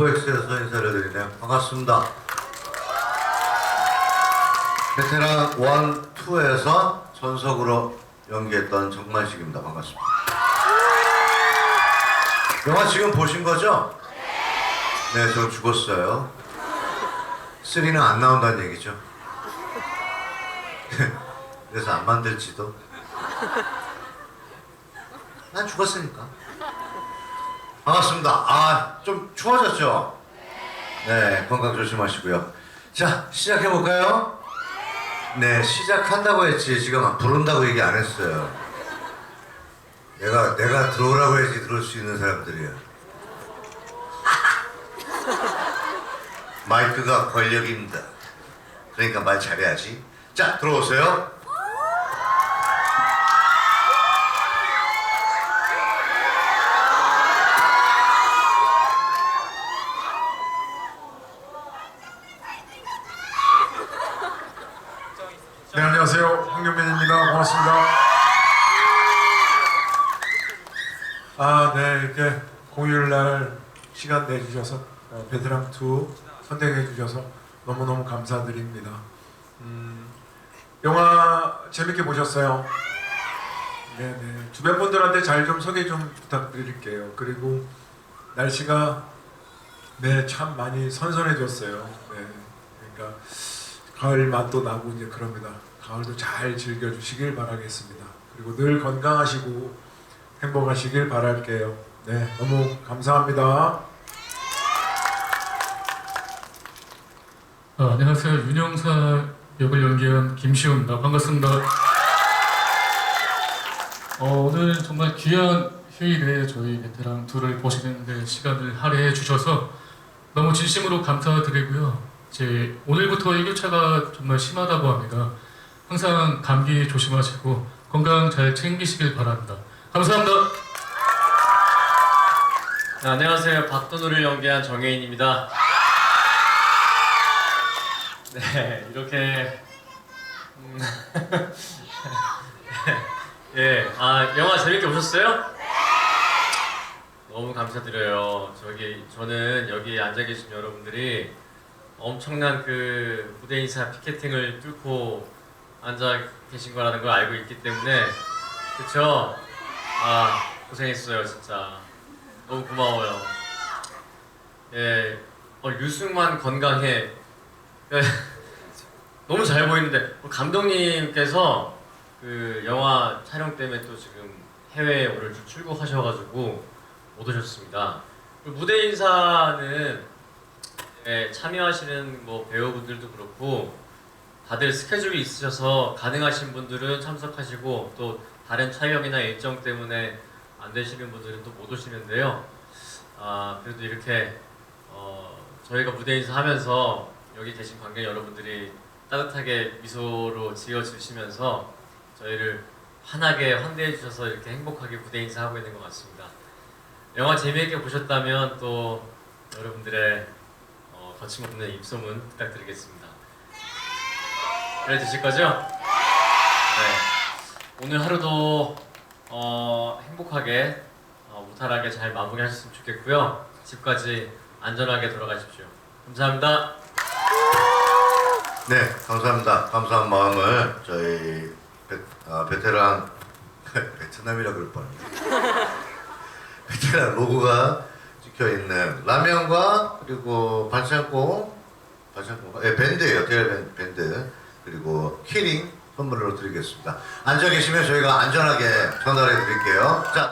포엑스에서 인사를 드리네요. 반갑습니다. 베테랑 1, 2에서 전석으로 연기했던 정만식입니다. 반갑습니다. 영화 지금 보신 거죠? 네, 저 죽었어요. 3는 안 나온다는 얘기죠. 그래서 안 만들지도. 난 죽었으니까. 반갑습니다. 아, 좀 추워졌죠? 네, 건강 조심하시고요. 자, 시작해볼까요? 네, 시작한다고 했지. 지금 막 부른다고 얘기 안 했어요. 내가, 내가 들어오라고 해야지 들어올 수 있는 사람들이야. 마이크가 권력입니다. 그러니까 말 잘해야지. 자, 들어오세요. 네 안녕하세요. 황경민입니다. 고맙습니다. 아 네 이렇게 공휴일 날 시간 내주셔서 어, 베테랑 2 선택해 주셔서 너무너무 감사드립니다. 음, 영화 재밌게 보셨어요? 네 네. 주변 분들한테 잘 좀 소개 좀 부탁드릴게요. 그리고 날씨가 네 참 많이 선선해졌어요. 네 그러니까 가을 맛도 나고 이제 그럽니다. 가을도 잘 즐겨주시길 바라겠습니다. 그리고 늘 건강하시고 행복하시길 바랄게요. 네, 너무 감사합니다. 아, 안녕하세요. 윤영사 역을 연기한 김시우입니다. 반갑습니다. 어, 오늘 정말 귀한 휴일에 저희 베테랑 둘을 보시는데 시간을 할애해 주셔서 너무 진심으로 감사드리고요. 제 오늘부터 일교차가 정말 심하다고 합니다. 항상 감기 조심하시고 건강 잘 챙기시길 바랍니다. 감사합니다. 네, 안녕하세요. 박도누를 연기한 정혜인입니다. 네, 이렇게 음, 예, 아 영화 재밌게 보셨어요? 너무 감사드려요. 저기 저는 여기 앉아 계신 여러분들이 엄청난 그 무대 인사 피켓팅을 뚫고 앉아 계신 거라는 걸 알고 있기 때문에 그쵸? 아 고생했어요 진짜. 너무 고마워요. 예, 어, 류승만 건강해. 예, 너무 잘 보이는데 우리 감독님께서 그 영화 촬영 때문에 또 지금 해외에 오늘 좀 출국하셔가지고 못 오셨습니다. 그 무대 인사는 예, 참여하시는 뭐 배우분들도 그렇고 다들 스케줄이 있으셔서 가능하신 분들은 참석하시고 또 다른 촬영이나 일정 때문에 안 되시는 분들은 또 못 오시는데요. 아 그래도 이렇게 어, 저희가 무대 인사하면서 여기 계신 관객 여러분들이 따뜻하게 미소로 지어주시면서 저희를 환하게 환대해 주셔서 이렇게 행복하게 무대 인사하고 있는 것 같습니다. 영화 재미있게 보셨다면 또 여러분들의 어, 거침없는 입소문 부탁드리겠습니다. 그래 주실 거죠? 네. 오늘 하루도 어, 행복하게 어, 무탈하게 잘 마무리하셨으면 좋겠고요. 집까지 안전하게 돌아가십시오. 감사합니다. 네, 감사합니다. 감사한 마음을 저희 베, 아, 베테랑 베트남이라 그럴 뻔했네. 베테랑 로고가 찍혀 있는 라면과 그리고 반창고 반창고가 예, 밴드예요. 대열 밴- 밴드 그리고 키링 선물로 드리겠습니다. 앉아 계시면 저희가 안전하게 전달해 드릴게요. 자.